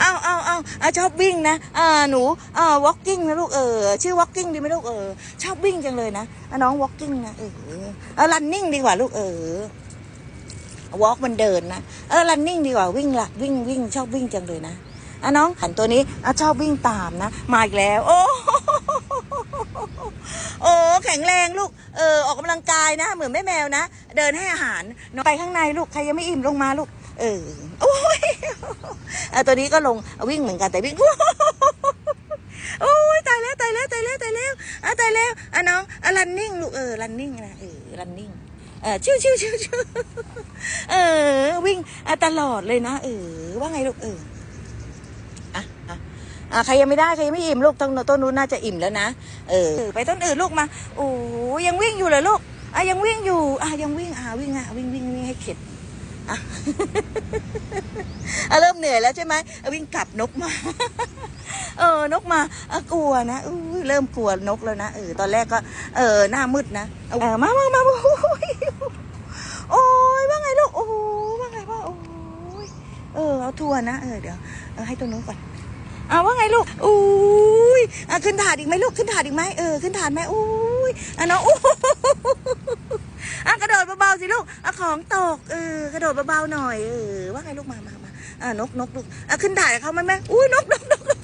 เอาเอาเอาเอาชอบวิ่งนะอ่าหนูอ่า walking นะลูกเออชื่อ walking ดีไหมลูกเออชอบวิ่งจังเลยนะน้อง walking นะเออเอา running ดีกว่าลูกเออ walk มันเดินนะเออ running ดีกว่าวิ่งละวิ่งวิ่งชอบวิ่งจังเลยนะอะน้องหันตัวนี้อะชอบวิ่งตามนะ มาอีกแล้ว โอ้โอ้แข็งแรงลูก เออออกกำลังกายนะ เหมือนแม่แมวนะ เดินให้อาหาร ไปข้างในลูก ใครยังไม่อิ่มลงมาลูก เออโอ้ยเอาตัวนี้ก็ลงวิ่งเหมือนกันแต่วิ่งโอ้ยตายแล้วตายแล้วตายแล้วตายแล้วอะตายแล้วอะน้องอะ running ลูกเออ running นะเออ running เออชิวชิวชิวชิวเออ วิ่งอะตลอดเลยนะเออว่าไงลูกเอออะอะอะใครยังไม่ได้ใครยังไม่อิ่มลูกต้นต้นนู้นน่าจะอิ่มแล้วนะเออ ไปต้นอื่นลูกมาโอ้ยังวิ่งอยู่เหรอลูกอะยังวิ่งอยู่อะยังวิ่งอะวิ่งอะวิ่งวิ่งวิ่งให้เข็ด อะเริ่มเหนื่อยแล้วใช่ไหมวิ่งกลับนกมา เออนกมาอะกลัวนะอเริ่มกลัวนกแล้วนะเออตอนแรกก็เออหน้ามืดนะเออมามามาโอ้ยว่าไงลูกโอ้ว่าไงว่าโอ้ยเออเอาทัวร์นะเออเดี๋ยวเออให้ตัวนู้นก่อนเอาว่าไงลูกอุ้ยอะขึ้นถาดอีกไหมลูกขึ้นถาดอีกไหมเออขึ้นถาดไหมอุ้ยอะน้องอู้อะกระโดดเบาๆสิลูก ของตกเออกระโดดเบาๆหน่อยเออว่าไงลูกมามามาอ่านกนกลูกอะขึ้นถาดกับเขาไหมแม่อุ้ยนกนกนกนก